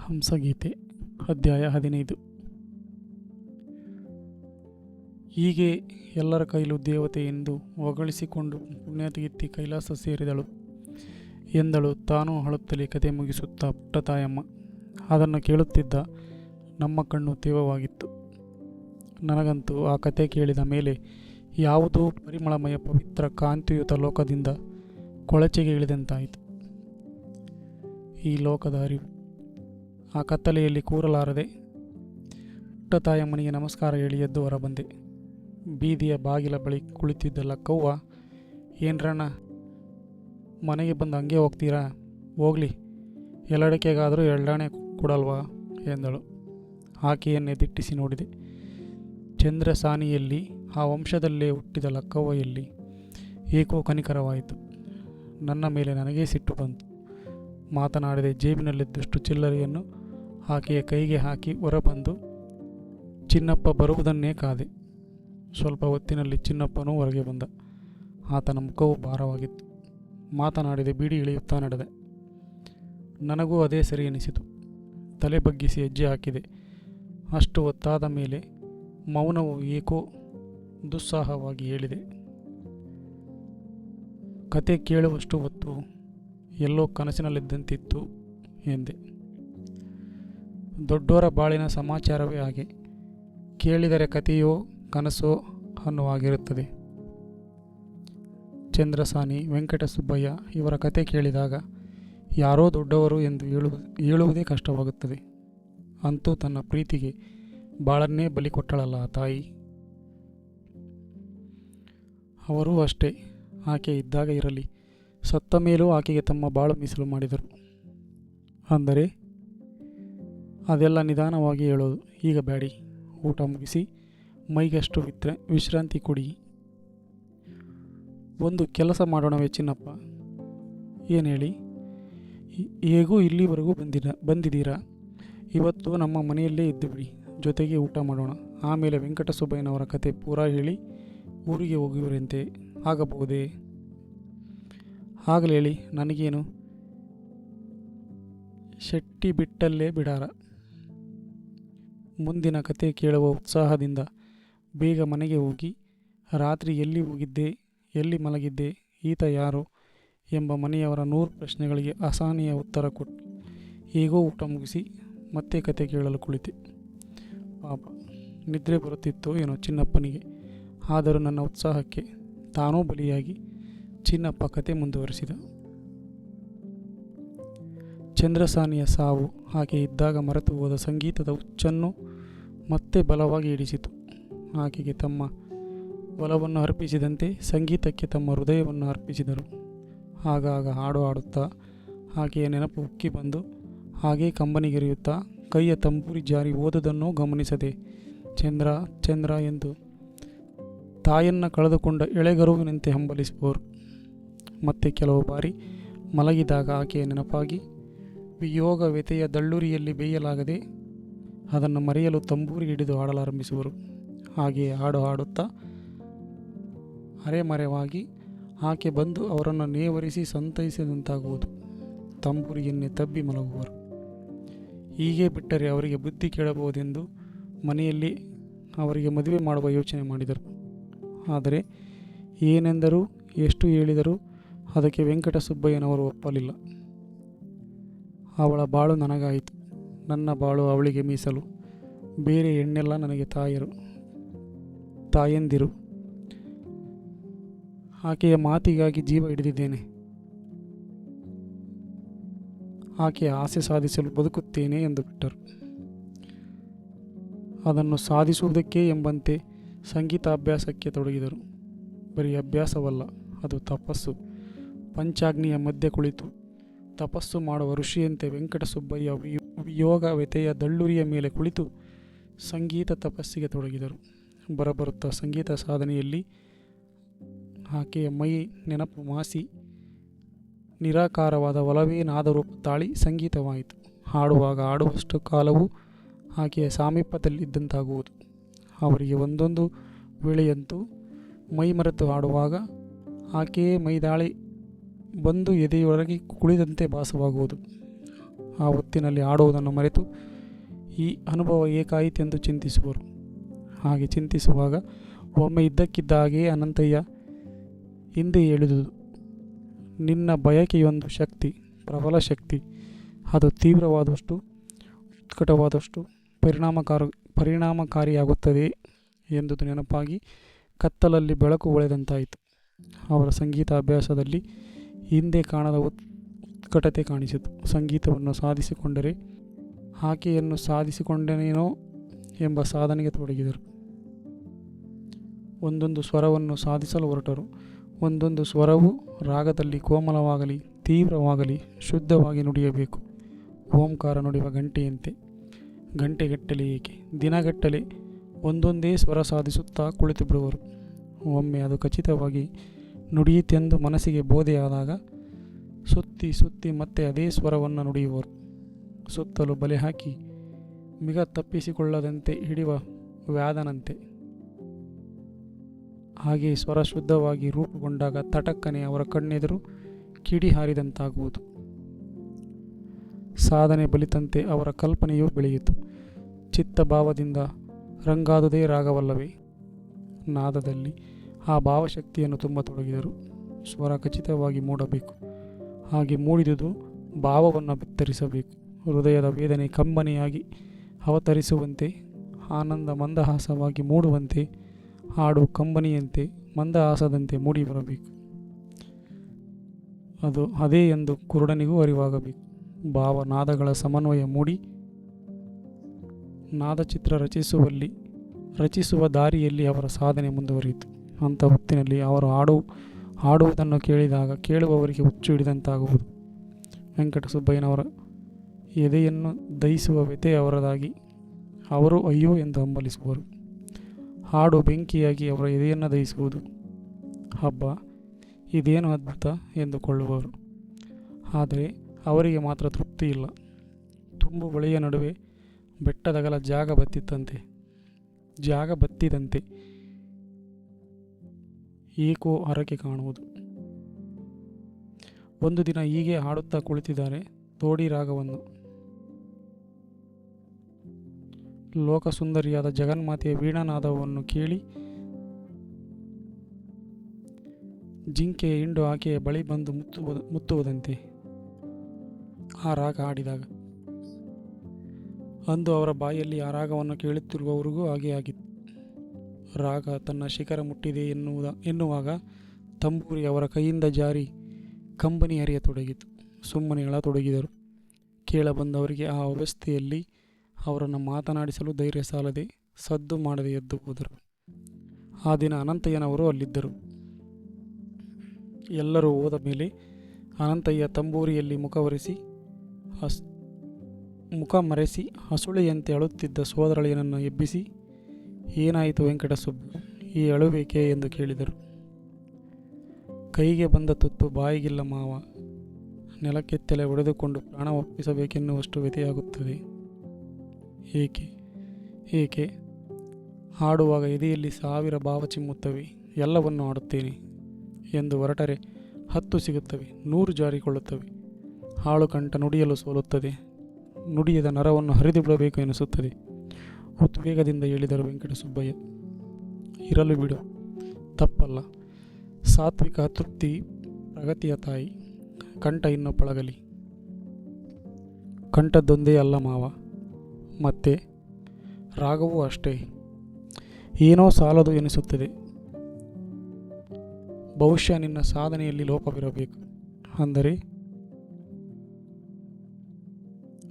ಹಂಸಗೀತೆ, ಅಧ್ಯಾಯ ಹದಿನೈದು. ಹೀಗೆ ಎಲ್ಲರ ಕೈಲೂ ದೇವತೆ ಎಂದು ಹೊಗಳಿಸಿಕೊಂಡು ಪುಣ್ಯತೀರ್ಥಿ ಕೈಲಾಸ ಸೇರಿದಳು. ಎಂದಳು, ತಾನೂ ಅಳುತ್ತಲೇ ಕತೆ ಮುಗಿಸುತ್ತಾ ಪುಟ್ಟತಾಯಮ್ಮ ಅದನ್ನು ಕೇಳುತ್ತಿದ್ದ ನಮ್ಮ ಕಣ್ಣು ತೀವ್ರವಾಗಿತ್ತು ನನಗಂತೂ ಆ ಕತೆ ಕೇಳಿದ ಮೇಲೆ ಯಾವುದೋ ಪರಿಮಳಮಯ ಪವಿತ್ರ ಕಾಂತಿಯುತ ಲೋಕದಿಂದ ಕೊಳಚೆಗೆ ಇಳಿದಂತಾಯಿತು. ಈ ಲೋಕದ ಅರಿವು ಆ ಕತ್ತಲೆಯಲ್ಲಿ ಕೂರಲಾರದೆ ಪುಟ್ಟ ತಾಯಮ್ಮನಿಗೆ ನಮಸ್ಕಾರ ಹೇಳಿ ಎದ್ದು ಹೊರಬಂದೆ. ಬೀದಿಯ ಬಾಗಿಲ ಬಳಿ ಕುಳಿತಿದ್ದ ಲಕ್ಕವ್ವ, ಏನ್ರಣ್ಣ, ಮನೆಗೆ ಬಂದು ಹಂಗೆ ಹೋಗ್ತೀರಾ? ಹೋಗ್ಲಿ ಎಲ್ಲಡಕೆಗಾದರೂ ಎರಡಾಣೆ ಕೊಡಲ್ವಾ? ಎಂದಳು. ಆಕೆಯನ್ನೇ ದಿಟ್ಟಿಸಿ ನೋಡಿದೆ. ಚಂದ್ರ ಸಾನಿಯಲ್ಲಿ ಆ ವಂಶದಲ್ಲೇ ಹುಟ್ಟಿದ ಲಕ್ಕವ್ವಯಲ್ಲಿ ಏಕೋ ಕನಿಕರವಾಯಿತು. ನನ್ನ ಮೇಲೆ ನನಗೇ ಸಿಟ್ಟು ಬಂತು. ಮಾತನಾಡದೆ ಜೇಬಿನಲ್ಲಿದ್ದಷ್ಟು ಚಿಲ್ಲರೆಯನ್ನು ಆಕೆಯ ಕೈಗೆ ಹಾಕಿ ಹೊರಬಂದು ಚಿನ್ನಪ್ಪ ಬರುವುದನ್ನೇ ಕಾದೆ. ಸ್ವಲ್ಪ ಹೊತ್ತಿನಲ್ಲಿ ಚಿನ್ನಪ್ಪನೂ ಹೊರಗೆ ಬಂದ. ಆತನ ಮುಖವು ಭಾರವಾಗಿತ್ತು. ಮಾತನಾಡಿದೆ ಬೀಡಿ ಇಳಿಯುತ್ತಾ ನಡೆದೆ. ನನಗೂ ಅದೇ ಸರಿ ಎನಿಸಿತು. ತಲೆ ಬಗ್ಗಿಸಿ ಹೆಜ್ಜೆ ಹಾಕಿದೆ. ಅಷ್ಟು ಹೊತ್ತಾದ ಮೇಲೆ ಮೌನವು ಏಕೋ ದುಸ್ಸಾಹವಾಗಿ ಹೇಳಿದೆ. ಕತೆ ಕೇಳುವಷ್ಟು ಹೊತ್ತು ಎಲ್ಲೋ ಕನಸಿನಲ್ಲಿದ್ದಂತಿತ್ತು ಎಂದೆ. ದೊಡ್ಡವರ ಬಾಳಿನ ಸಮಾಚಾರವೇ ಆಗಿ ಕೇಳಿದರೆ ಕಥೆಯೋ ಕನಸೋ ಅನ್ನುವಾಗಿರುತ್ತದೆ. ಚಂದ್ರಸಾನಿ ವೆಂಕಟಸುಬ್ಬಯ್ಯ ಇವರ ಕತೆ ಕೇಳಿದಾಗ, ಯಾರೋ ದೊಡ್ಡವರು ಎಂದು ಹೇಳುವ, ಹೇಳುವುದೇ ಕಷ್ಟವಾಗುತ್ತದೆ. ಅಂತೂ ತನ್ನ ಪ್ರೀತಿಗೆ ಬಾಳನ್ನೇ ಬಲಿ ಕೊಟ್ಟಳಲ್ಲ ತಾಯಿ. ಅವರೂ ಅಷ್ಟೇ. ಆಕೆ ಇದ್ದಾಗ ಇರಲಿ. ಸತ್ತ ಮೇಲೂ ಆಕೆಗೆ ತಮ್ಮ ಬಾಳು ಮೀಸಲು ಮಾಡಿದರು. ಅಂದರೆ ಅದೆಲ್ಲ ನಿಧಾನವಾಗಿ ಹೇಳೋದು. ಈಗ ಬ್ಯಾಡಿ, ಊಟ ಮುಗಿಸಿ, ಮೈಗಷ್ಟು ವಿತ್ರ, ವಿಶ್ರಾಂತಿ ಕೊಡಿ. ಒಂದು ಕೆಲಸ ಮಾಡೋಣ ವೆಚ್ಚಿನಪ್ಪ ಏನು ಹೇಳಿ? ಹೇಗೂ ಇಲ್ಲಿವರೆಗೂ ಬಂದಿರ, ಬಂದಿದ್ದೀರಾ? ಇವತ್ತು ನಮ್ಮ ಮನೆಯಲ್ಲೇ ಇದ್ದು ಬಿಡಿ. ಜೊತೆಗೆ ಊಟ ಮಾಡೋಣ. ಆಮೇಲೆ ವೆಂಕಟಸುಬ್ಬಯ್ಯನವರ ಕತೆ ಪೂರ ಹೇಳಿ ಊರಿಗೆ ಹೋಗುವರಂತೆ ಆಗಬಹುದೇ? ಆಗಲಿ ಹೇಳಿ, ನನಗೇನು? ಶೆಟ್ಟಿ ಬಿಟ್ಟಲ್ಲೇ ಬಿಡಾರ. ಮುಂದಿನ ಕತೆ ಕೇಳುವ ಉತ್ಸಾಹದಿಂದ ಬೇಗ ಮನೆಗೆ ಹೋಗಿ, ರಾತ್ರಿ ಎಲ್ಲಿ ಹೋಗಿದ್ದೆ, ಎಲ್ಲಿ ಮಲಗಿದ್ದೆ, ಈತ ಯಾರು? ಎಂಬ ಮನೆಯವರ ನೂರು ಪ್ರಶ್ನೆಗಳಿಗೆ ಅಸಹನೀಯ ಉತ್ತರ ಕೊಟ್ಟು ಹೇಗೋ ಊಟ ಮುಗಿಸಿ ಮತ್ತೆ ಕತೆ ಕೇಳಲು ಕುಳಿತೆ. ಪಾಪ, ನಿದ್ರೆ ಬರುತ್ತಿತ್ತೋ ಏನೋ ಚಿನ್ನಪ್ಪನಿಗೆ. ಆದರೂ ನನ್ನ ಉತ್ಸಾಹಕ್ಕೆ ತಾನೂ ಬಲಿಯಾಗಿ ಚಿನ್ನಪ್ಪ ಕತೆ ಮುಂದುವರಿಸಿದ. ಚಂದ್ರಸಾನಿಯ ಸಾವು ಆಕೆ ಇದ್ದಾಗ ಮರೆತು ಹೋದ ಸಂಗೀತದ ಹುಚ್ಚನ್ನು ಮತ್ತೆ ಬಲವಾಗಿ ಹಿಡಿಸಿತು ಆಕೆಗೆ ತಮ್ಮ ಬಲವನ್ನು ಅರ್ಪಿಸಿದಂತೆ ಸಂಗೀತಕ್ಕೆ ತಮ್ಮ ಹೃದಯವನ್ನು ಅರ್ಪಿಸಿದರು. ಆಗಾಗ ಹಾಡು ಹಾಡುತ್ತಾ ಆಕೆಯ ನೆನಪು ಉಕ್ಕಿ ಬಂದು ಹಾಗೇ ಕಂಬನಿಗೆರೆಯುತ್ತಾ ಕೈಯ ತಂಬೂರಿ ಜಾರಿ ಓದದನ್ನು ಗಮನಿಸದೆ, ಚಂದ್ರ ಚಂದ್ರ ಎಂದು ತಾಯನ್ನು ಕಳೆದುಕೊಂಡ ಎಳೆಗರುವಿನಂತೆ ಹಂಬಲಿಸುವರು ಮತ್ತೆ ಕೆಲವು ಬಾರಿ ಮಲಗಿದಾಗ ಆಕೆಯ ನೆನಪಾಗಿ ವಿಯೋಗ ವ್ಯತೆಯ ದಳ್ಳುರಿಯಲ್ಲಿ ಬೇಯಲಾಗದೆ ಅದನ್ನು ಮರೆಯಲು ತಂಬೂರಿ ಹಿಡಿದು ಹಾಡಲಾರಂಭಿಸುವರು. ಹಾಗೆ ಹಾಡು ಹಾಡುತ್ತಾ ಅರೆಮರೆವಾಗಿ ಆಕೆ ಬಂದು ಅವರನ್ನು ನೇವರಿಸಿ ಸಂತೈಸಿದಂತಾಗುವುದು. ತಂಬೂರಿಯನ್ನೇ ತಬ್ಬಿ ಮಲಗುವರು. ಹೀಗೆ ಬಿಟ್ಟರೆ ಅವರಿಗೆ ಬುದ್ಧಿ ಕೇಳಬಹುದೆಂದು ಮನೆಯಲ್ಲಿ ಅವರಿಗೆ ಮದುವೆ ಮಾಡುವ ಯೋಚನೆ ಮಾಡಿದರು. ಆದರೆ ಏನೆಂದರೂ ಎಷ್ಟು ಹೇಳಿದರೂ ಅದಕ್ಕೆ ವೆಂಕಟಸುಬ್ಬಯ್ಯನವರು ಒಪ್ಪಲಿಲ್ಲ. ಅವಳ ಬಾಳು ನನಗಾಯಿತು. ನನ್ನ ಬಾಳು ಅವಳಿಗೆ ಮೀಸಲು. ಬೇರೆ ಹೆಣ್ಣೆಲ್ಲ ನನಗೆ ತಾಯರು. ತಾಯಂದಿರು. ಆಕೆಯ ಮಾತಿಗಾಗಿ ಜೀವ ಹಿಡಿದಿದ್ದೇನೆ. ಆಕೆಯ ಆಸೆ ಸಾಧಿಸಲು ಬದುಕುತ್ತೇನೆ ಎಂದು ಬಿಟ್ಟರು. ಅದನ್ನು ಸಾಧಿಸುವುದಕ್ಕೆ ಎಂಬಂತೆ ಸಂಗೀತ ಅಭ್ಯಾಸಕ್ಕೆ ತೊಡಗಿದರು. ಬರೀ ಅಭ್ಯಾಸವಲ್ಲ, ಅದು ತಪಸ್ಸು. ಪಂಚಾಗ್ನಿಯ ಮಧ್ಯೆ ಕುಳಿತು ತಪಸ್ಸು ಮಾಡುವ ಋಷಿಯಂತೆ ವೆಂಕಟಸುಬ್ಬಯ್ಯ ಯೋಗ ವ್ಯತೆಯ ದಳ್ಳುರಿಯ ಮೇಲೆ ಕುಳಿತು ಸಂಗೀತ ತಪಸ್ಸಿಗೆ ತೊಡಗಿದರು. ಬರಬರುತ್ತಾ ಸಂಗೀತ ಸಾಧನೆಯಲ್ಲಿ ಆಕೆಯ ಮೈ ನೆನಪು ಮಾಸಿ, ನಿರಾಕಾರವಾದ ಒಲವೇ ನಾದರೂಪ ತಾಳಿ ಸಂಗೀತವಾಯಿತು. ಹಾಡುವಾಗ ಹಾಡುವಷ್ಟು ಕಾಲವೂ ಆಕೆಯ ಸಾಮೀಪ್ಯದಲ್ಲಿದ್ದಂತಾಗುವುದು. ಅವರಿಗೆ ಒಂದೊಂದು ವೇಳೆಯಂತೂ ಮೈ ಮರೆತು ಹಾಡುವಾಗ ಆಕೆಯೇ ಮೈದಾಳಿ ಬಂದು ಎದೆಯೊಳಗೆ ಕುಳಿದಂತೆ ಭಾಸವಾಗುವುದು. ಆ ಹೊತ್ತಿನಲ್ಲಿ ಆಡುವುದನ್ನು ಮರೆತು ಈ ಅನುಭವ ಏಕಾಯಿತೆಂದು ಚಿಂತಿಸುವರು. ಹಾಗೆ ಚಿಂತಿಸುವಾಗ ಒಮ್ಮೆ ಇದ್ದಕ್ಕಿದ್ದ ಹಾಗೆಯೇ ಅನಂತಯ್ಯ ಹಿಂದೆ ಎಳೆದುದು ನಿನ್ನ ಬಯಕೆಯೊಂದು ಶಕ್ತಿ, ಪ್ರಬಲ ಶಕ್ತಿ, ಅದು ತೀವ್ರವಾದಷ್ಟು, ಉತ್ಕಟವಾದಷ್ಟು ಪರಿಣಾಮಕಾರ, ಪರಿಣಾಮಕಾರಿಯಾಗುತ್ತದೆ ಎಂಬುದು ನೆನಪಾಗಿ ಕತ್ತಲಲ್ಲಿ ಬೆಳಕು ಒಳೆದಂತಾಯಿತು ಅವರ ಸಂಗೀತ ಅಭ್ಯಾಸದಲ್ಲಿ ಹಿಂದೆ ಕಾಣದ ಉತ್ಕಟತೆ ಕಾಣಿಸಿತು. ಸಂಗೀತವನ್ನು ಸಾಧಿಸಿಕೊಂಡರೆ ಆಕೆಯನ್ನು ಸಾಧಿಸಿಕೊಂಡನೇನೋ ಎಂಬ ಸಾಧನೆಗೆ ತೊಡಗಿದರು. ಒಂದೊಂದು ಸ್ವರವನ್ನು ಸಾಧಿಸಲು ಹೊರಟರು. ಒಂದೊಂದು ಸ್ವರವು ರಾಗದಲ್ಲಿ ಕೋಮಲವಾಗಲಿ, ತೀವ್ರವಾಗಲಿ, ಶುದ್ಧವಾಗಿ ನುಡಿಯಬೇಕು. ಓಂಕಾರ ನುಡಿಯುವ ಗಂಟೆಯಂತೆ. ಗಂಟೆಗಟ್ಟಲೆ ಏಕೆ? ದಿನಗಟ್ಟಲೆ ಒಂದೊಂದೇ ಸ್ವರ ಸಾಧಿಸುತ್ತಾ ಕುಳಿತು ಬಿಡುವರು ಒಮ್ಮೆ ಅದು ಖಚಿತವಾಗಿ ನುಡಿಯಿತೆಂದು ಮನಸ್ಸಿಗೆ ಬೋಧೆಯಾದಾಗ ಸುತ್ತಿ ಸುತ್ತಿ ಮತ್ತೆ ಅದೇ ಸ್ವರವನ್ನು ನುಡಿಯುವರು. ಸುತ್ತಲೂ ಬಲೆ ಹಾಕಿ ಮಿಗ ತಪ್ಪಿಸಿಕೊಳ್ಳದಂತೆ ಹಿಡಿಯುವ ವ್ಯಾಧನಂತೆ. ಹಾಗೆ ಸ್ವರ ಶುದ್ಧವಾಗಿ ರೂಪುಗೊಂಡಾಗ ತಟಕ್ಕನೆ ಅವರ ಕಣ್ಣೆದುರು ಕಿಡಿ ಹಾರಿದಂತಾಗುವುದು. ಸಾಧನೆ ಬಲಿತಂತೆ ಅವರ ಕಲ್ಪನೆಯೂ ಬೆಳೆಯಿತು. ಚಿತ್ತಭಾವದಿಂದ ರಂಗಾದುದೇ ರಾಗವಲ್ಲವೇ? ನಾದದಲ್ಲಿ ಆ ಭಾವಶಕ್ತಿಯನ್ನು ತುಂಬ ತೊಡಗಿದರು. ಸ್ವರ ಖಚಿತವಾಗಿ ಮೂಡಬೇಕು. ಹಾಗೆ ಮೂಡಿದುದು ಭಾವವನ್ನು ಬಿತ್ತರಿಸಬೇಕು. ಹೃದಯದ ವೇದನೆ ಕಂಬನಿಯಾಗಿ ಅವತರಿಸುವಂತೆ, ಆನಂದ ಮಂದಹಾಸವಾಗಿ ಮೂಡುವಂತೆ, ಹಾಡು ಕಂಬನಿಯಂತೆ ಮಂದಹಾಸದಂತೆ ಮೂಡಿ ಬರಬೇಕು. ಅದು ಅದೇ ಎಂದು ಕುರುಡನಿಗೂ ಅರಿವಾಗಬೇಕು. ಭಾವನಾದಗಳ ಸಮನ್ವಯ ಮೂಡಿ, ನಾದಚಿತ್ರ ರಚಿಸುವಲ್ಲಿ, ರಚಿಸುವ ದಾರಿಯಲ್ಲಿ ಅವರ ಸಾಧನೆ ಮುಂದುವರಿಯಿತು. ಅಂಥ ಹೊತ್ತಿನಲ್ಲಿ ಅವರು ಹಾಡು, ಹಾಡುವುದನ್ನು ಕೇಳಿದಾಗ, ಕೇಳುವವರಿಗೆ ಹುಚ್ಚು ಹಿಡಿದಂತಾಗುವುದು. ವೆಂಕಟಸುಬ್ಬಯ್ಯನವರ ಎದೆಯನ್ನು ದಹಿಸುವ ವ್ಯಥೆ ಅವರದಾಗಿ, ಅವರು ಅಯ್ಯೋ ಎಂದು ಹಂಬಲಿಸುವರು. ಹಾಡು ಬೆಂಕಿಯಾಗಿ ಅವರ ಎದೆಯನ್ನು ದಹಿಸುವುದು. ಹಬ್ಬ, ಇದೇನು ಅದ್ಭುತ ಎಂದುಕೊಳ್ಳುವರು. ಆದರೆ ಅವರಿಗೆ ಮಾತ್ರ ತೃಪ್ತಿ ಇಲ್ಲ. ತುಂಬು ಬಳಿಯ ನಡುವೆ ಬೆಟ್ಟದಗಲ ಜಾಗ ಬತ್ತಿತ್ತಂತೆ, ಜಾಗ ಬತ್ತಿದಂತೆ ಏಕೋ ಹರಕೆ ಕಾಣುವುದು. ಒಂದು ದಿನ ಹೀಗೆ ಹಾಡುತ್ತಾ ಕುಳಿತಿದ್ದಾರೆ ತೋಡಿ ರಾಗವನ್ನು ಲೋಕಸುಂದರಿಯಾದ ಜಗನ್ಮಾತೆಯ ವೀಣಾನಾದವನ್ನು ಕೇಳಿ ಜಿಂಕೆ ಹಿಂಡು ಆಕೆಯ ಬಳಿ ಬಂದು ಮುತ್ತುವ ಮುತ್ತುವುದಂತೆ ಆ ರಾಗ ಹಾಡಿದಾಗ. ಅಂದು ಅವರ ಬಾಯಲ್ಲಿ ಆ ರಾಗವನ್ನು ಕೇಳುತ್ತಿರುವವರಿಗೂ ಹಾಗೆ ಆಗಿತ್ತು. ರಾಗ ತನ್ನ ಶಿಖರ ಮುಟ್ಟಿದೆ ಎನ್ನುವುದ, ಎನ್ನುವಾಗ ತಂಬೂರಿ ಅವರ ಕೈಯಿಂದ ಜಾರಿ ಕಂಬನಿ ಹರಿಯತೊಡಗಿತು. ಸುಮ್ಮನೆ ಅಳತೊಡಗಿದರು. ಕೇಳಬಂದವರಿಗೆ ಆ ಅವಸ್ಥೆಯಲ್ಲಿ ಅವರನ್ನು ಮಾತನಾಡಿಸಲು ಧೈರ್ಯ ಸಾಲದೆ ಸದ್ದು ಮಾಡದೆ ಎದ್ದು ಹೋದರು. ಆ ದಿನ ಅನಂತಯ್ಯನವರು ಅಲ್ಲಿದ್ದರು. ಎಲ್ಲರೂ ಹೋದ ಮೇಲೆ ಅನಂತಯ್ಯ ತಂಬೂರಿಯಲ್ಲಿ ಮುಖವರಿಸಿ ಹಸ್, ಮುಖ ಮರೆಸಿ ಹಸುಳೆಯಂತೆ ಅಳುತ್ತಿದ್ದ ಸೋದರಳಿಯನನ್ನು ಎಬ್ಬಿಸಿ ಏನಾಯಿತು ವೆಂಕಟಸುಬ್ಬು ಈ ಅಳುಬೇಕೆ ಎಂದು ಕೇಳಿದರು. ಕೈಗೆ ಬಂದ ತುತ್ತು ಬಾಯಿಗಿಲ್ಲ ಮಾವ. ನೆಲಕ್ಕೆ ತಲೆ ಒಡೆದುಕೊಂಡು ಪ್ರಾಣ ಒಪ್ಪಿಸಬೇಕೆನ್ನುವಷ್ಟು ವ್ಯಥೆಯಾಗುತ್ತದೆ. ಏಕೆ? ಏಕೆ? ಹಾಡುವಾಗ ಎದೆಯಲ್ಲಿ ಸಾವಿರ ಭಾವ ಚಿಮ್ಮುತ್ತವೆ. ಎಲ್ಲವನ್ನು ಆಡುತ್ತೇನೆ ಎಂದು ಹೊರಟರೆ ಹತ್ತು ಸಿಗುತ್ತವೆ, ನೂರು ಜಾರಿಕೊಳ್ಳುತ್ತವೆ. ಹಾಳು ಕಂಠ ನುಡಿಯಲು ಸೋಲುತ್ತದೆ. ನುಡಿಯದ ನರವನ್ನು ಹರಿದು ಬಿಡಬೇಕು ಎನಿಸುತ್ತದೆ. ಉದ್ವೇಗದಿಂದ ಹೇಳಿದರು ವೆಂಕಟಸುಬ್ಬಯ್ಯ. ಇರಲು ಬಿಡು. ತಪ್ಪಲ್ಲ. ಸಾತ್ವಿಕ ತೃಪ್ತಿ ಪ್ರಗತಿಯ ತಾಯಿ. ಕಂಠ ಇನ್ನು ಪಳಗಲಿ. ಕಂಠದ್ದೊಂದೇ ಅಲ್ಲ ಮಾವ. ಮತ್ತೆ ರಾಗವೂ ಅಷ್ಟೇ. ಏನೋ ಸಾಲದು ಎನಿಸುತ್ತದೆ. ಬಹುಶಃ ನಿನ್ನ ಸಾಧನೆಯಲ್ಲಿ ಲೋಪವಿರಬೇಕು. ಅಂದರೆ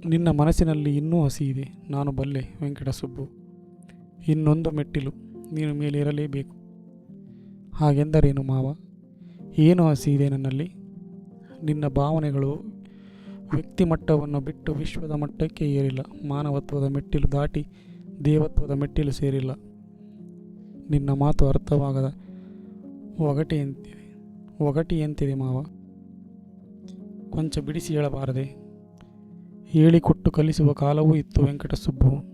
ನಿನ್ನ ಮನಸ್ಸಿನಲ್ಲಿ ಇನ್ನೂ ಹಸಿ ಇದೆ. ನಾನು ಬಲ್ಲೆ, ವೆಂಕಟಸುಬ್ಬು. ಇನ್ನೊಂದು ಮೆಟ್ಟಿಲು ನೀನು ಮೇಲಿರಲೇಬೇಕು ಹಾಗೆಂದರೇನು ಮಾವ? ಏನು ಹಸಿ ಇದೆ ನನ್ನಲ್ಲಿ? ನಿನ್ನ ಭಾವನೆಗಳು ವ್ಯಕ್ತಿ ಮಟ್ಟವನ್ನು ಬಿಟ್ಟು ವಿಶ್ವದ ಮಟ್ಟಕ್ಕೆ ಏರಿಲ್ಲ. ಮಾನವತ್ವದ ಮೆಟ್ಟಿಲು ದಾಟಿ ದೇವತ್ವದ ಮೆಟ್ಟಿಲು ಸೇರಿಲ್ಲ. ನಿನ್ನ ಮಾತು ಅರ್ಥವಾಗದ ಒಗಟೆಯಂತಿದೆ. ಒಗಟಿಯಂತಿದೆ ಮಾವ. ಕೊಂಚ ಬಿಡಿಸಿ ಹೇಳಬಾರದೆ. ಹೇಳಿಕೊಟ್ಟು ಕಲಿಸುವ ಕಾಲವೂ ಇತ್ತು ವೆಂಕಟಸುಬ್ಬು.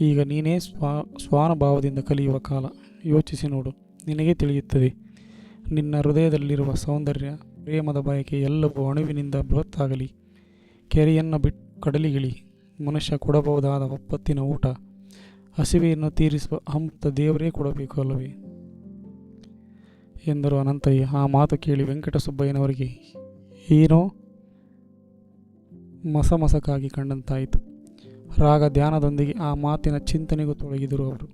ಈಗ ನೀನೇ ಸ್ವಾ, ಸ್ವಾನುಭಾವದಿಂದ ಕಲಿಯುವ ಕಾಲ. ಯೋಚಿಸಿ ನೋಡು. ನಿನಗೆ ತಿಳಿಯುತ್ತದೆ. ನಿನ್ನ ಹೃದಯದಲ್ಲಿರುವ ಸೌಂದರ್ಯ, ಪ್ರೇಮದ ಬಯಕೆ ಎಲ್ಲವೂ ಅಣುವಿನಿಂದ ಬೃಹತ್ತಾಗಲಿ. ಕೆರೆಯನ್ನು ಬಿಟ್ಟು ಕಡಲಿಗಿಳಿ. ಮನುಷ್ಯ ಕೊಡಬಹುದಾದ ಒಪ್ಪತ್ತಿನ ಊಟ. ಹಸಿವೆಯನ್ನು ತೀರಿಸುವ ಅಮೃತ ದೇವರೇ ಕೊಡಬೇಕು ಅಲ್ಲವೇ? ಎಂದರು ಅನಂತಯ್ಯ. ಆ ಮಾತು ಕೇಳಿ ವೆಂಕಟಸುಬ್ಬಯ್ಯನವರಿಗೆ, ಏನೋ ಮಸಮಸಕ್ಕಾಗಿ ಕಂಡಂತಾಯಿತು. ರಾಗ ಧ್ಯಾನದೊಂದಿಗೆ ಆ ಮಾತಿನ ಚಿಂತನೆಗೂ ತೊಡಗಿದರು ಅವರು.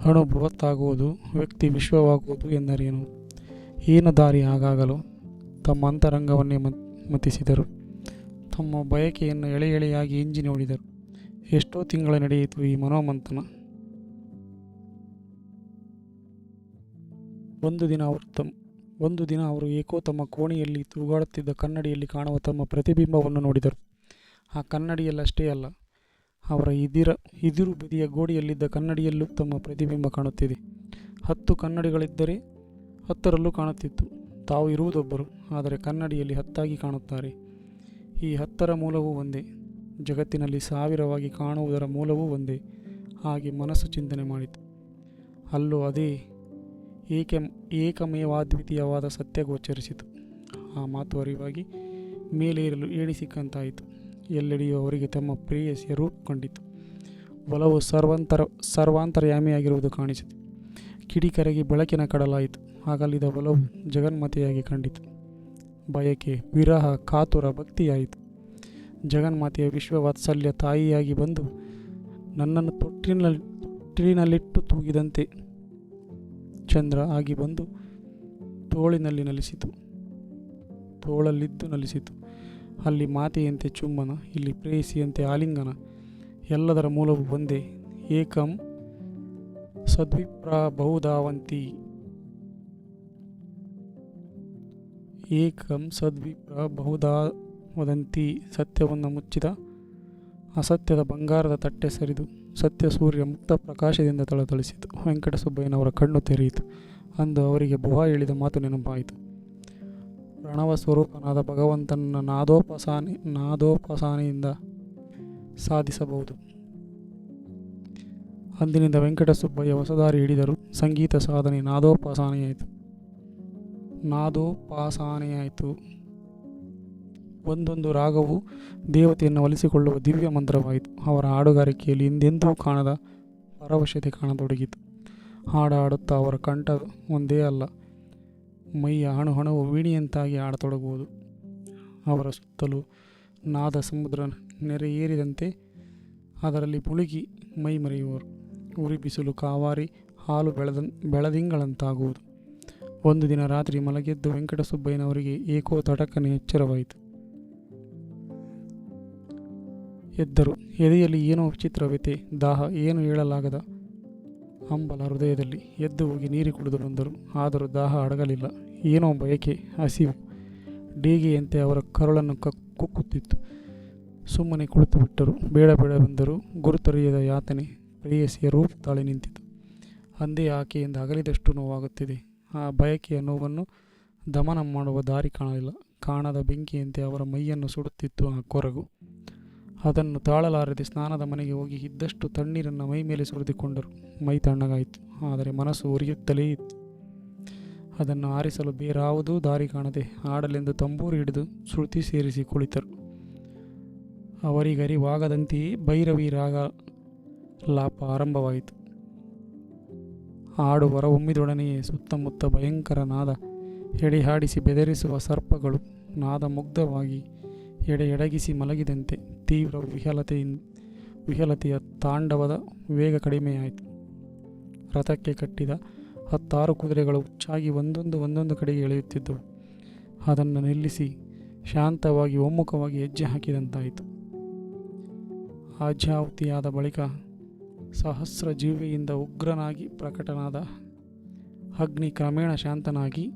ಹಣು ಬೃಹತ್ತಾಗುವುದು, ವ್ಯಕ್ತಿ ವಿಶ್ವವಾಗುವುದು ಎಂದರೇನು? ಏನು ದಾರಿ ಆಗಾಗಲು ತಮ್ಮ ಅಂತರಂಗವನ್ನೇ ಮತಿಸಿದರು. ತಮ್ಮ ಬಯಕೆಯನ್ನು ಎಳೆ ಎಳೆಯಾಗಿ ಹಿಂಜಿ ನೋಡಿದರು ಎಷ್ಟೋ ತಿಂಗಳ ನಡೆಯಿತು ಈ ಮನೋಮಂಥನ. ಒಂದು ದಿನ ಅವರು ತಮ್ಮ ಒಂದು ದಿನ ಅವರು ಏಕೋ ತಮ್ಮ ಕೋಣೆಯಲ್ಲಿ ತೂಗಾಡುತ್ತಿದ್ದ ಕನ್ನಡಿಯಲ್ಲಿ ಕಾಣುವ ತಮ್ಮ ಪ್ರತಿಬಿಂಬವನ್ನು ನೋಡಿದರು. ಆ ಕನ್ನಡಿಯಲ್ಲಷ್ಟೇ ಅಲ್ಲ, ಅವರ ಇದಿರ, ಇದಿರು ಬದಿಯ ಗೋಡೆಯಲ್ಲಿದ್ದ ಕನ್ನಡಿಯಲ್ಲೂ ತಮ್ಮ ಪ್ರತಿಬಿಂಬ ಕಾಣುತ್ತಿದೆ. ಹತ್ತು ಕನ್ನಡಿಗಳಿದ್ದರೆ ಹತ್ತರಲ್ಲೂ ಕಾಣುತ್ತಿತ್ತು. ತಾವು ಇರುವುದೊಬ್ಬರು, ಆದರೆ ಕನ್ನಡಿಯಲ್ಲಿ ಹತ್ತಾಗಿ ಕಾಣುತ್ತಾರೆ. ಈ ಹತ್ತರ ಮೂಲವೂ ಒಂದೇ, ಜಗತ್ತಿನಲ್ಲಿ ಸಾವಿರವಾಗಿ ಕಾಣುವುದರ ಮೂಲವೂ ಒಂದೇ, ಹಾಗೆ ಮನಸ್ಸು ಚಿಂತನೆ ಮಾಡಿತು. ಅಲ್ಲೂ ಅದೇ, ಏಕೆ, ಏಕಮೇವಾದ್ವಿತೀಯವಾದ ಸತ್ಯ ಗೋಚರಿಸಿತು ಆ ಮಾತು ಅರಿವಾಗಿ ಮೇಲೇರಲು ಏಣಿ ಸಿಕ್ಕಂತಾಯಿತು. ಎಲ್ಲೆಡೆಯೂ ಅವರಿಗೆ ತಮ್ಮ ಪ್ರೇಯಸಿಯ ರೂಪ ಕಂಡಿತು. ಒಲವು ಸರ್ವಾಂತರ, ಸರ್ವಾಂತರ್ಯಾಮಿಯಾಗಿರುವುದು ಕಾಣಿಸಿತು. ಕಿಡಿಕರಗಿ ಬೆಳಕಿನ ಕಡಲಾಯಿತು. ಆಗಲಿದ ಒಲವು ಜಗನ್ಮಾತೆಯಾಗಿ ಕಂಡಿತು. ಬಯಕೆ ವಿರಹ, ಕಾತುರ ಭಕ್ತಿಯಾಯಿತು. ಜಗನ್ಮಾತೆಯ ವಿಶ್ವವಾತ್ಸಲ್ಯ ತಾಯಿಯಾಗಿ ಬಂದು ನನ್ನನ್ನು ತೊಟ್ಟಿನಲ್ಲಿ, ತೊಟ್ಟಿನಲ್ಲಿಟ್ಟು ತೂಗಿದಂತೆ ಚಂದ್ರ ಆಗಿ ಬಂದು ತೋಳಿನಲ್ಲಿ ನಲಿಸಿತು. ತೋಳಲ್ಲಿದ್ದು ನಲಿಸಿತು. ಅಲ್ಲಿ ಮಾತೆಯಂತೆ ಚುಂಬನ, ಇಲ್ಲಿ ಪ್ರೇಯಸಿಯಂತೆ ಆಲಿಂಗನ, ಎಲ್ಲದರ ಮೂಲವು ಒಂದೇ. ಏಕಂ ಸದ್ವಿಪ್ರ ಬಹುಧಾವಂತಿ ಏಕಂ ಸದ್ವಿಪ್ರ ಬಹುಧಾ ವದಂತಿ ಸತ್ಯವನ್ನು ಮುಚ್ಚಿದ ಅಸತ್ಯದ ಬಂಗಾರದ ತಟ್ಟೆ ಸರಿದು ಸತ್ಯ ಸೂರ್ಯ ಮುಕ್ತ ಪ್ರಕಾಶದಿಂದ ತಳತಳಿಸಿತು. ವೆಂಕಟಸುಬ್ಬಯ್ಯನವರ ಕಣ್ಣು ತೆರೆಯಿತು. ಅಂದು ಅವರಿಗೆ ಬುಹಾ ಹೇಳಿದ ಮಾತು ನೆನಪಾಯಿತು. ಪ್ರಣವ ಸ್ವರೂಪನಾದ ಭಗವಂತನ ನಾದೋಪಾಸನೆ, ನಾದೋಪಾಸನೆಯಿಂದ ಸಾಧಿಸಬಹುದು. ಅಂದಿನಿಂದ ವೆಂಕಟಸುಬ್ಬಯ್ಯ ಹೊಸದಾರಿ ಹಿಡಿದರು. ಸಂಗೀತ ಸಾಧನೆ ನಾದೋಪಾಸನೆಯಾಯಿತು. ನಾದೋಪಾಸನೆಯಾಯಿತು. ಒಂದೊಂದು ರಾಗವು ದೇವತೆಯನ್ನು ಒಲಿಸಿಕೊಳ್ಳುವ ದಿವ್ಯ ಮಂತ್ರವಾಯಿತು. ಅವರ ಹಾಡುಗಾರಿಕೆಯಲ್ಲಿ ಹಿಂದೆಂದೂ ಕಾಣದ ಪರವಶತೆ ಕಾಣತೊಡಗಿತು. ಹಾಡು ಹಾಡುತ್ತಾ ಅವರ ಕಂಠ ಒಂದೇ ಅಲ್ಲ. ಮೈಯ ಹಣು ಹಣವು ವೀಣಿಯಂತಾಗಿ ಆಡತೊಡಗುವುದು. ಅವರ ಸುತ್ತಲೂ ನಾದ ಸಮುದ್ರ ನೆರೆ ಏರಿದಂತೆ ಅದರಲ್ಲಿ ಮುಳುಗಿ ಮೈ ಮರೆಯುವರು. ಉರಿ ಬಿಸಿಲು ಕಾವಾರಿ ಹಾಲು ಬೆಳೆದ ಬೆಳದಿಂಗಳಂತಾಗುವುದು. ಒಂದು ದಿನ ರಾತ್ರಿ ಮಲಗೆದ್ದು ವೆಂಕಟಸುಬ್ಬಯ್ಯನವರಿಗೆ ಏಕೋ ತಟಕನೆ ಎಚ್ಚರವಾಯಿತು. ಎದ್ದರು ಎದೆಯಲ್ಲಿ ಏನೋ ವಿಚಿತ್ರ ವ್ಯತೆ ದಾಹ ಏನು ಹೇಳಲಾಗದ? ಹಂಬಲ ಹೃದಯದಲ್ಲಿ ಎದ್ದು ಹೋಗಿ ನೀರು ಕುಡಿದು ಬಂದರು. ಆದರೂ ದಾಹ ಅಡಗಲಿಲ್ಲ. ಏನೋ ಬಯಕೆ, ಹಸಿವು, ಡೀಗೆಯಂತೆ ಅವರ ಕರುಳನ್ನು ಕುಕ್ಕುತ್ತಿತ್ತು. ಸುಮ್ಮನೆ ಕುಳಿತು ಬಿಟ್ಟರು. ಬೇಡ ಬೇಡ ಬಂದರು. ಗುರುತರಿಯದ ಯಾತನೆ ಪ್ರೇಯಸಿಯ ರೂಪ ತಾಳಿ ನಿಂತಿತು. ಅಂದೇ ಆಕೆಯಿಂದ ಅಗಲಿದಷ್ಟು ನೋವಾಗುತ್ತಿದೆ. ಆ ಬಯಕೆಯ ನೋವನ್ನು ದಮನ ಮಾಡುವ ದಾರಿ ಕಾಣಲಿಲ್ಲ. ಕಾಣದ ಬೆಂಕಿಯಂತೆ ಅವರ ಮೈಯನ್ನು ಸುಡುತ್ತಿತ್ತು ಆ ಕೊರಗು. ಅದನ್ನು ತಾಳಲಾರದೆ ಸ್ನಾನದ ಮನೆಗೆ ಹೋಗಿ ಇದ್ದಷ್ಟು ತಣ್ಣೀರನ್ನು ಮೈ ಮೇಲೆ ಸುರಿದುಕೊಂಡರು. ಮೈ ತಣ್ಣಗಾಯಿತು, ಆದರೆ ಮನಸ್ಸು ಉರಿಯುತ್ತಲೇ ಇತ್ತು. ಅದನ್ನು ಆರಿಸಲು ಬೇರಾವುದೂ ದಾರಿ ಕಾಣದೆ ಆಡಲೆಂದು ತಂಬೂರು ಹಿಡಿದು ಶ್ರುತಿ ಸೇರಿಸಿ ಕುಳಿತರು. ಅವರಿಗರಿವಾಗದಂತೆಯೇ ಭೈರವಿ ರಾಗ ಲಾಪ ಆರಂಭವಾಯಿತು ಹಾಡು ಹೊರಹೊಮ್ಮಿದೊಡನೆಯೇ ಸುತ್ತಮುತ್ತ ಭಯಂಕರ ನಾದ ಎಡೆ ಹಾಡಿಸಿ ಬೆದರಿಸುವ ಸರ್ಪಗಳು ನಾದ ಮುಗ್ಧವಾಗಿ ಎಡೆ ಎಡಗಿಸಿ ಮಲಗಿದಂತೆ ತೀವ್ರ ವಿಹಲತೆಯಿಂದ ವಿಹಲತೆಯ ತಾಂಡವದ ವೇಗ ಕಡಿಮೆಯಾಯಿತು. ರಥಕ್ಕೆ ಕಟ್ಟಿದ ಹತ್ತಾರು ಕುದುರೆಗಳು ಹುಚ್ಚಾಗಿ ಒಂದೊಂದು ಒಂದೊಂದು ಕಡೆಗೆ ಎಳೆಯುತ್ತಿದ್ದವು. ಅದನ್ನು ನಿಲ್ಲಿಸಿ ಶಾಂತವಾಗಿ ಒಮ್ಮುಖವಾಗಿ ಹೆಜ್ಜೆ ಹಾಕಿದಂತಾಯಿತು. ಆಜ್ಯಾಹುತಿಯಾದ ಬಳಿಕ ಸಹಸ್ರ ಜೀವಿಯಿಂದ ಉಗ್ರನಾಗಿ ಪ್ರಕಟನಾದ ಅಗ್ನಿ ಕ್ರಮೇಣ ಶಾಂತನಾಗಿ,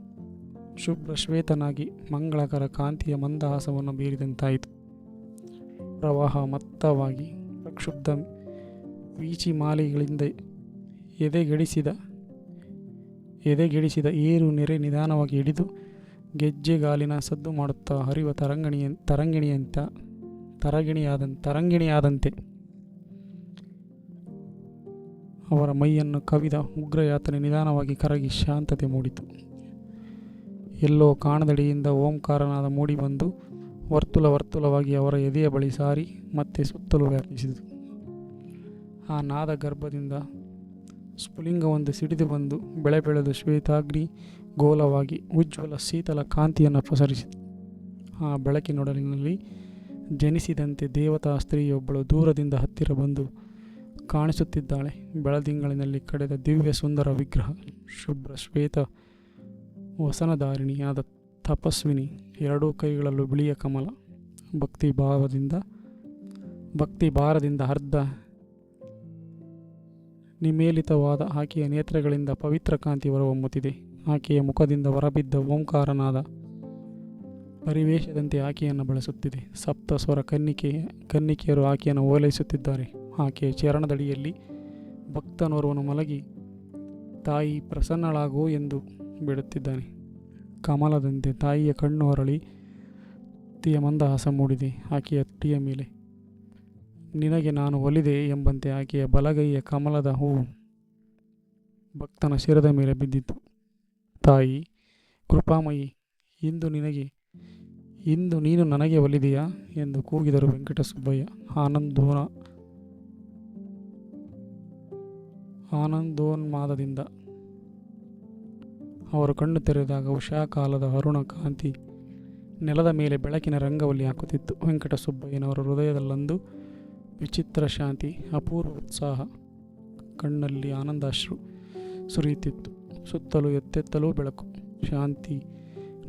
ಶುಭ್ರ ಶ್ವೇತನಾಗಿ, ಮಂಗಳಕರ ಕಾಂತಿಯ ಮಂದಹಾಸವನ್ನು ಬೀರಿದಂತಾಯಿತು. ಪ್ರವಾಹ ಮತ್ತವಾಗಿ ಪ್ರಕ್ಷುಬ್ಧ ವೀಚಿ ಮಾಲೆಗಳಿಂದ ಎದೆಗೆಡಿಸಿದ ಎದೆಗೆಡಿಸಿದ ಏರು ನೆರೆ ನಿಧಾನವಾಗಿ ಹಿಡಿದು ಗೆಜ್ಜೆಗಾಲಿನ ಸದ್ದು ಮಾಡುತ್ತಾ ಹರಿಯುವ ತರಂಗಣಿಯ ತರಂಗಿಣಿಯಂತ, ತರಗಿಣಿಯಾದ, ತರಂಗಿಣಿಯಾದಂತೆ ಅವರ ಮೈಯನ್ನು ಕವಿದ ಉಗ್ರಯಾತನೆ ನಿಧಾನವಾಗಿ ಕರಗಿ ಶಾಂತತೆ ಮೂಡಿತು. ಎಲ್ಲೋ ಕಾಣದಡಿಯಿಂದ ಓಂಕಾರನಾದ ಮೂಡಿ ಬಂದು ವರ್ತುಲ ವರ್ತುಲವಾಗಿ ಅವರ ಎದೆಯ ಬಳಿ ಸಾರಿ ಮತ್ತೆ ಸುತ್ತಲೂ ವ್ಯಾಪಿಸಿತು. ಆ ನಾದ ಗರ್ಭದಿಂದ ಸ್ಫುಲಿಂಗವೊಂದು ಸಿಡಿದು ಬಂದು ಬೆಳೆ ಬೆಳೆದು ಶ್ವೇತಾಗ್ನಿ ಗೋಲವಾಗಿ ಉಜ್ವಲ ಶೀತಲ ಕಾಂತಿಯನ್ನು ಪ್ರಸರಿಸಿತು. ಆ ಬೆಳಕಿನೊಡಲಿನಲ್ಲಿ ಜನಿಸಿದಂತೆ ದೇವತಾ ಸ್ತ್ರೀಯೊಬ್ಬಳು ದೂರದಿಂದ ಹತ್ತಿರ ಬಂದು ಕಾಣಿಸುತ್ತಿದ್ದಾಳೆ. ಬೆಳದಿಂಗಳಿನಲ್ಲಿ ಕಡೆದ ದಿವ್ಯ ಸುಂದರ ವಿಗ್ರಹ, ಶುಭ್ರ ಶ್ವೇತ ವಸನಧಾರಿಣಿಯಾದ ತಪಸ್ವಿನಿ, ಎರಡೂ ಕೈಗಳಲ್ಲೂ ಬಿಳಿಯ ಕಮಲ, ಭಕ್ತಿ ಭಾವದಿಂದ, ಭಕ್ತಿ ಭಾರದಿಂದ ಅರ್ಧ ನಿಮೇಲಿತವಾದ ಆಕೆಯ ನೇತ್ರಗಳಿಂದ ಪವಿತ್ರ ಕಾಂತಿ ಹೊರಹೊಮ್ಮುತ್ತಿದೆ. ಆಕೆಯ ಮುಖದಿಂದ ಹೊರಬಿದ್ದ ಓಂಕಾರನಾದ ಪರಿವೇಶದಂತೆ ಆಕೆಯನ್ನು ಬಳಸುತ್ತಿದೆ. ಸಪ್ತ ಸ್ವರ ಕನ್ನಿಕೆ, ಕನ್ನಿಕೆಯರು ಆಕೆಯನ್ನು ಓಲೈಸುತ್ತಿದ್ದಾರೆ. ಆಕೆಯ ಚರಣದಡಿಯಲ್ಲಿ ಭಕ್ತನೋರ್ವನು ಮಲಗಿ, ತಾಯಿ, ಪ್ರಸನ್ನಳಾಗು ಎಂದು ಬಿಡುತ್ತಿದ್ದಾನೆ. ಕಮಲದಂತೆ ತಾಯಿಯ ಕಣ್ಣು ಹೊರಳಿ ತಿಯ ಮಂದಹಾಸ ಮೂಡಿದೆ ಆಕೆಯ ತುಟಿಯ ಮೇಲೆ. ನಿನಗೆ ನಾನು ಒಲಿದೆ ಎಂಬಂತೆ ಆಕೆಯ ಬಲಗೈಯ ಕಮಲದ ಹೂವು ಭಕ್ತನ ಶಿರದ ಮೇಲೆ ಬಿದ್ದಿತು ತಾಯಿ, ಕೃಪಾಮಯಿ, ಇಂದು ನಿನಗೆ, ಇಂದು ನೀನು ನನಗೆ ಒಲಿದೆಯಾ? ಎಂದು ಕೂಗಿದರು ವೆಂಕಟಸುಬ್ಬಯ್ಯ. ಆನಂದೋನ, ಆನಂದೋನ್ಮಾದದಿಂದ ಅವರು ಕಣ್ಣು ತೆರೆದಾಗ ಉಷಾಕಾಲದ ಅರುಣ ಕಾಂತಿ ನೆಲದ ಮೇಲೆ ಬೆಳಕಿನ ರಂಗವಲ್ಲಿ ಹಾಕುತ್ತಿತ್ತು. ವೆಂಕಟಸುಬ್ಬಯ್ಯನವರ ಹೃದಯದಲ್ಲಂದು ವಿಚಿತ್ರ ಶಾಂತಿ, ಅಪೂರ್ವ ಉತ್ಸಾಹ, ಕಣ್ಣಲ್ಲಿ ಆನಂದಾಶ್ರು ಸುರಿಯುತ್ತಿತ್ತು. ಸುತ್ತಲೂ ಎತ್ತೆತ್ತಲೂ ಬೆಳಕು, ಶಾಂತಿ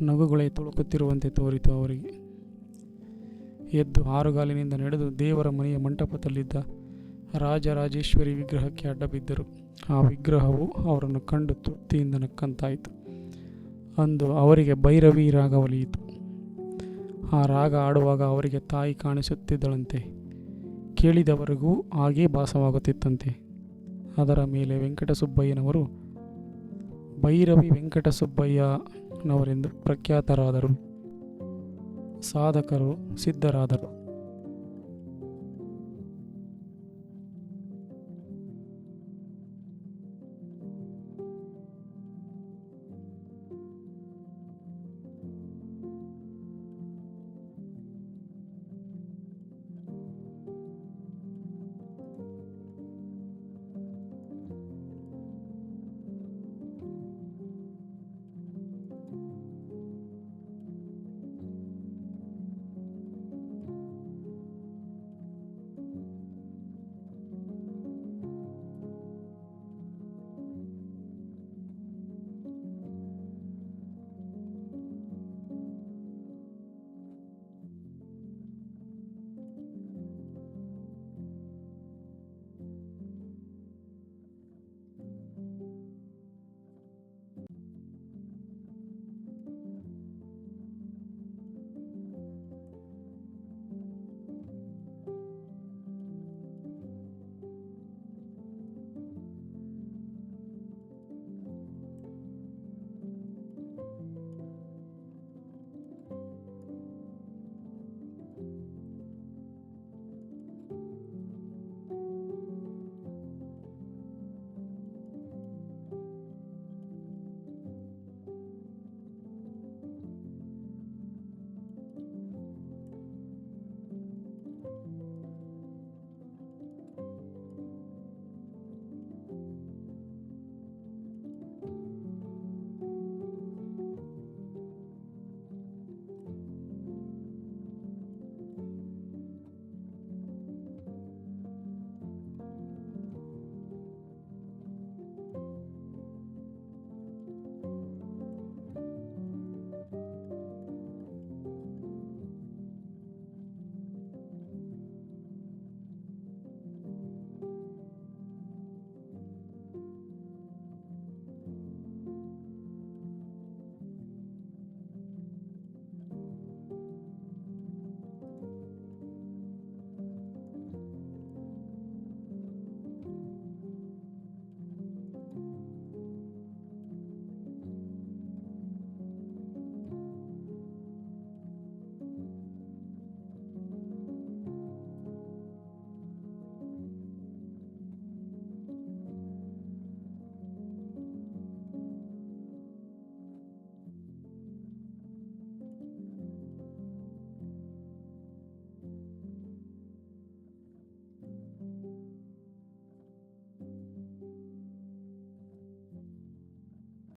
ನಗುಗಳೇ ತುಳುಕುತ್ತಿರುವಂತೆ ತೋರಿತು ಅವರಿಗೆ. ಎದ್ದು ಆರುಗಾಲಿನಿಂದ ನಡೆದು ದೇವರ ಮನೆಯ ಮಂಟಪದಲ್ಲಿದ್ದ ರಾಜರಾಜೇಶ್ವರಿ ವಿಗ್ರಹಕ್ಕೆ ಅಡ್ಡಬಿದ್ದರು. ಆ ವಿಗ್ರಹವು ಅವರನ್ನು ಕಂಡು ತೃಪ್ತಿಯಿಂದ ನಕ್ಕಂತಾಯಿತು. ಅಂದು ಅವರಿಗೆ ಭೈರವಿ ರಾಗ ಒಲಿಯಿತು. ಆ ರಾಗ ಆಡುವಾಗ ಅವರಿಗೆ ತಾಯಿ ಕಾಣಿಸುತ್ತಿದ್ದಳಂತೆ. ಕೇಳಿದವರಿಗೂ ಹಾಗೇ ಭಾಸವಾಗುತ್ತಿತ್ತಂತೆ. ಅದರ ಮೇಲೆ ವೆಂಕಟಸುಬ್ಬಯ್ಯನವರು, ಭೈರವಿ ವೆಂಕಟಸುಬ್ಬಯ್ಯನವರೆಂದು ಪ್ರಖ್ಯಾತರಾದರು. ಸಾಧಕರು ಸಿದ್ಧರಾದರು.